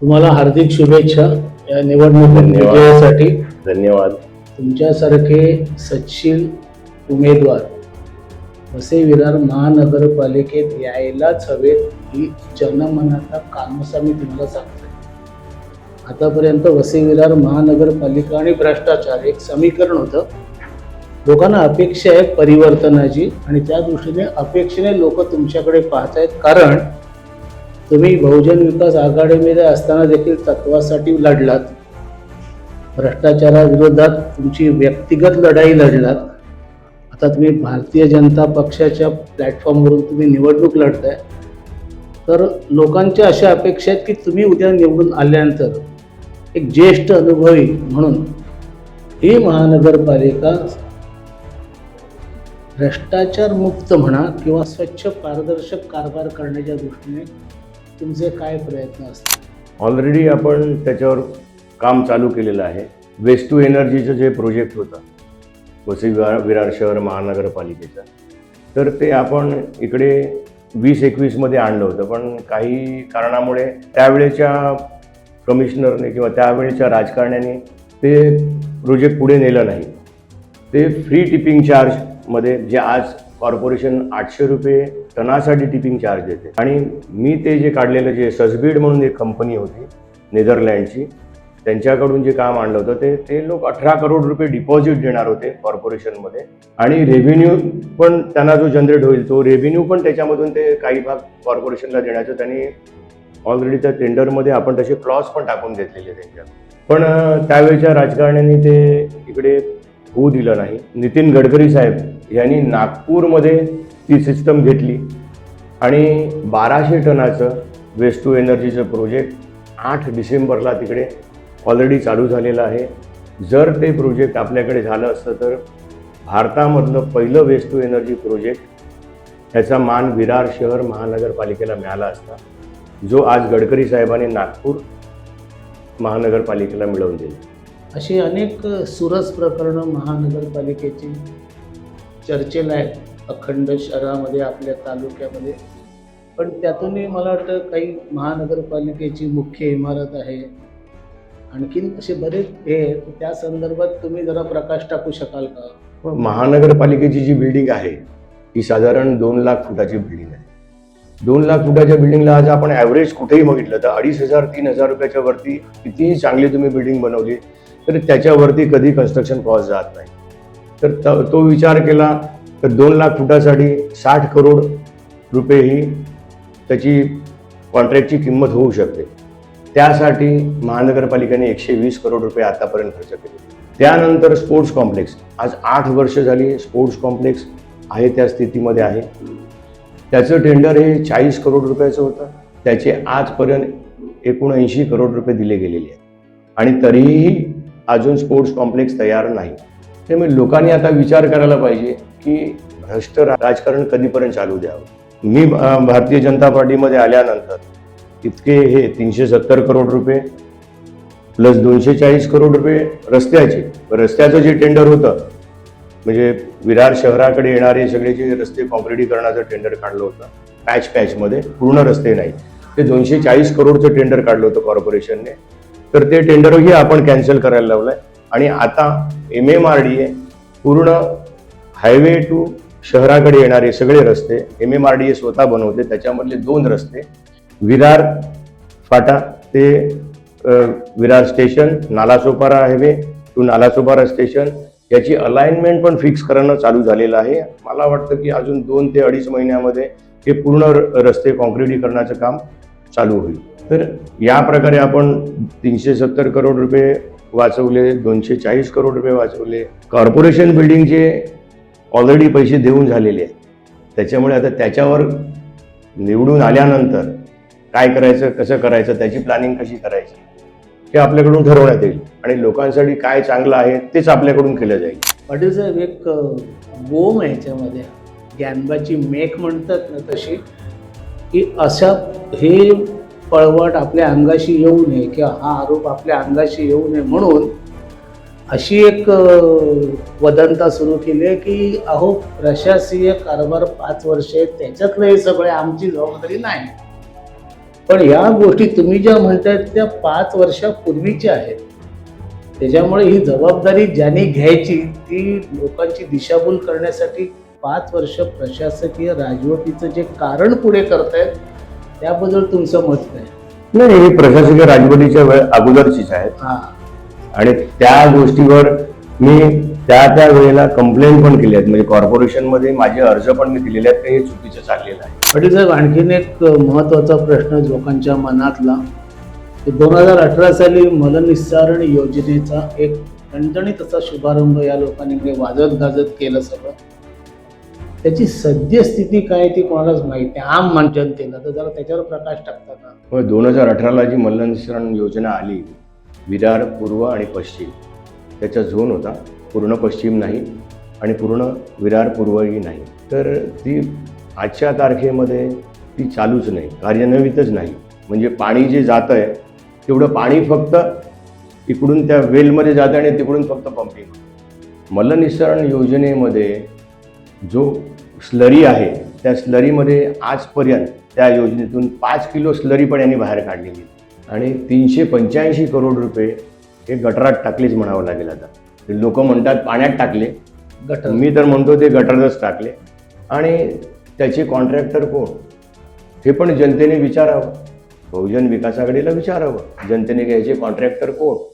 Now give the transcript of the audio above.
तुम्हाला हार्दिक शुभेच्छा या निवडणूक धन्यवाद. विजयासाठी. धन्यवाद. तुमच्यासारखे सच्शील उमेदवार वसई विरार महानगरपालिकेत यायलाच हवेत ही जनमनाचा कानोसा मी तुम्हाला सांगतोय. आतापर्यंत वसई विरार महानगरपालिका आणि भ्रष्टाचार एक समीकरण होतं. लोकांना अपेक्षा आहे परिवर्तनाची आणि त्या दृष्टीने अपेक्षेने लोक तुमच्याकडे पाहत आहेत कारण तुम्ही बहुजन विकास आघाडीमध्ये असताना देखील तत्वासाठी लढलात. भ्रष्टाचाराविरोधात तुमची व्यक्तिगत लढाई लढलात. आता तुम्ही भारतीय जनता पक्षाच्या प्लॅटफॉर्मवरून तुम्ही निवडणूक लढताय. तर लोकांच्या अशा अपेक्षा आहेत की तुम्ही उद्या निवडून आल्यानंतर एक ज्येष्ठ अनुभवी म्हणून ही महानगरपालिका भ्रष्टाचार मुक्त म्हणा किंवा स्वच्छ पारदर्शक कारभार करण्याच्या दृष्टीने तुमचे काय प्रयत्न असतील? ऑलरेडी आपण त्याच्यावर काम चालू केलेलं आहे. वेस्ट टू एनर्जीचं जे प्रोजेक्ट होतं वसई विरार विरार शहर महानगरपालिकेचं तर ते आपण इकडे वीस एकवीसमध्ये आणलं होतं. पण काही कारणामुळे त्यावेळेच्या कमिशनरने किंवा त्यावेळेच्या राजकारण्याने ते प्रोजेक्ट पुढे नेलं नाही. ते फ्री टिपिंग चार्जमध्ये जे आज कॉर्पोरेशन आठशे रुपये टनासाठी टिपिंग चार्ज देते आणि मी ते जे काढलेलं जे ससबीड म्हणून एक कंपनी होती नेदरलँडची त्यांच्याकडून जे काम आणलं होतं ते ते लोक अठरा करोड रुपये डिपॉझिट देणार होते कॉर्पोरेशनमध्ये. आणि रेव्हेन्यू पण त्यांना जो जनरेट होईल तो रेव्हेन्यू पण त्याच्यामधून ते काही भाग कॉर्पोरेशनला देण्याचं त्यांनी ऑलरेडी त्या टेंडरमध्ये आपण तसे क्लॉज पण टाकून घेतलेले त्यांच्या. पण त्यावेळच्या राजकारण्यांनी ते इकडे होऊ दिलं नाही. नितीन गडकरी साहेब यांनी नागपूरमध्ये ती सिस्टम घेतली. आणि बाराशे टनाचं वेस्ट टू एनर्जीचं प्रोजेक्ट आठ डिसेंबरला तिकडे ऑलरेडी चालू झालेलं आहे. जर ते प्रोजेक्ट आपल्याकडे झालं असतं तर भारतामधलं पहिलं वेस्ट टू एनर्जी प्रोजेक्ट ह्याचा मान विरार शहर महानगरपालिकेला मिळाला असता जो आज गडकरी साहेबांनी नागपूर महानगरपालिकेला मिळवून दिली. अशी अनेक सुरस प्रकरणं महानगरपालिकेची चर्चेला आहेत. अखंड शहरामध्ये आपल्या तालुक्यामध्ये. पण त्यातूनही मला वाटतं काही महानगरपालिकेची मुख्य इमारत आहे. आणखीन असे बरेच हे त्या संदर्भात तुम्ही जरा प्रकाश टाकू शकाल का? महानगरपालिकेची जी बिल्डिंग आहे ही साधारण दोन लाख फुटाची बिल्डिंग आहे. दोन लाख फुटाच्या बिल्डिंगला आज आपण ॲव्हरेज कुठेही बघितलं तर अडीच हजार तीन हजार रुपयाच्या वरती कितीही चांगली तुम्ही बिल्डिंग बनवली तर त्याच्यावरती कधी कन्स्ट्रक्शन कॉस्ट जात नाही. तर तो विचार केला तर दोन लाख फुटासाठी साठ करोड रुपये ही त्याची कॉन्ट्रॅक्टची किंमत होऊ शकते. त्यासाठी महानगरपालिकेने एकशे वीस करोड रुपये आतापर्यंत खर्च केले. त्यानंतर स्पोर्ट्स कॉम्प्लेक्स आज आठ वर्ष झाली स्पोर्ट्स कॉम्प्लेक्स आहे त्या स्थितीमध्ये आहे. त्याचं टेंडर हे चाळीस करोड रुपयाचं होतं. त्याचे आजपर्यंत एकोणऐंशी करोड रुपये दिले गेलेले आहेत. आणि तरीही अजून स्पोर्ट्स कॉम्प्लेक्स तयार नाही. त्यामुळे लोकांनी आता विचार करायला पाहिजे की भ्रष्ट राजकारण कधीपर्यंत चालू द्यावं? मी भारतीय जनता पार्टीमध्ये आल्यानंतर इतके हे तीनशे सत्तर करोड रुपये प्लस दोनशे चाळीस करोड रुपये रस्त्याचे. रस्त्याचं जे टेंडर होतं म्हणजे विरार शहराकडे येणारे सगळे जे रस्ते कॉन्क्रिटीकरणाचं टेंडर काढलं होतं पॅच पॅचमध्ये पूर्ण रस्ते नाही ते दोनशे चाळीस करोडचं टेंडर काढलं होतं कॉर्पोरेशनने तर ते टेंडरही आपण कॅन्सल करायला लावलंय. आणि आता M M R D A पूर्ण हायवे टू शहराकडे येणारे सगळे रस्ते M M R D A स्वतः बनवते त्याच्यामधले दोन रस्ते विरार फाटा ते Virar station Nalasopara highway to Nalasopara station. याची अलाइनमेंट पण फिक्स करणं चालू झालेलं आहे. मला वाटतं की अजून दोन ते अडीच महिन्यामध्ये हे पूर्ण र- रस्ते कॉन्क्रिटीकरणाचं काम चालू होईल. तर या प्रकारे आपण तीनशे सत्तर करोड रुपये वाचवले दोनशे चाळीस करोड रुपये वाचवले. कॉर्पोरेशन बिल्डिंगचे ऑलरेडी पैसे देऊन झालेले आहेत. त्याच्यामुळे आता त्याच्यावर निवडून आल्यानंतर काय करायचं कसं करायचं त्याची प्लॅनिंग कशी करायची हे आपल्याकडून ठरवण्यात येईल. आणि लोकांसाठी काय चांगलं आहे तेच आपल्याकडून केलं जाईल. पाटील साहेब एक गोम आहे याच्यामध्ये. ज्ञानबाची मेक म्हणतात ना तशी की अशा हे पळवट आपल्या अंगाशी येऊ नये किंवा हा आरोप आपल्या अंगाशी येऊ नये म्हणून अशी एक वदंता सुरू केली आहे की अहो प्रशासकीय कारभार पाच वर्ष आहे त्याच्यातलं हे सगळे आमची जबाबदारी नाही. पण या गोष्टी तुम्ही ज्या म्हणतायत त्या पाच वर्षापूर्वीच्या आहेत. त्याच्यामुळे ही जबाबदारी ज्यांनी घ्यायची ती लोकांची दिशाभूल करण्यासाठी पाच वर्ष प्रशासकीय राजवटीचं जे कारण पुढे करतायत त्याबद्दल तुमचं मत काय? नाही ही प्रशासकीय राजवटीच्या वेळ अगोदरचीच आहेत. हा. आणि त्या गोष्टीवर मी त्या त्या वेळेला कंप्लेंट पण केली आहेत. म्हणजे कॉर्पोरेशनमध्ये माझे अर्ज पण मी दिलेले आहेत की हे चुकीचं चाललेलं आहे. पाटील साहेब आणखीन एक महत्त्वाचा प्रश्न लोकांच्या मनातला. दोन हजार अठरा साली मलनिस्सारण योजनेचा एक ठणठणीत असा शुभारंभ या लोकांनी वाजत गाजत केलं सगळं. त्याची सद्यस्थिती काय ती कोणालाच माहीत नाही. आम मन जनतेला. तर जरा त्याच्यावर प्रकाश टाकतात का? मग दोन हजार अठराला जी मल्लनिसरण योजना आली विरार पूर्व आणि पश्चिम त्याचा झोन होता. पूर्ण पश्चिम नाही आणि पूर्ण विरार पूर्वही नाही. तर ती आजच्या तारखेमध्ये ती चालूच नाही. कार्यान्वितच नाही. म्हणजे पाणी जे जातं आहे तेवढं पाणी फक्त इकडून त्या वेलमध्ये जातं आणि तिकडून फक्त पंपिंग मल्लनिसरण योजनेमध्ये जो स्लरी आहे त्या स्लरीमध्ये आजपर्यंत त्या योजनेतून पाच किलो स्लरी पण यांनी बाहेर काढलेली. आणि तीनशे पंच्याऐंशी करोड रुपये हे गटारात टाकलेच म्हणावं लागेल आता. ते लोक म्हणतात पाण्यात टाकले. गटर. मी तर म्हणतो ते गटारातच टाकले. आणि त्याचे कॉन्ट्रॅक्टर कोण? हे पण जनतेने विचारावं. बहुजन विकास आघाडीला विचारावं. जनतेने घ्यायचे कॉन्ट्रॅक्टर कोण?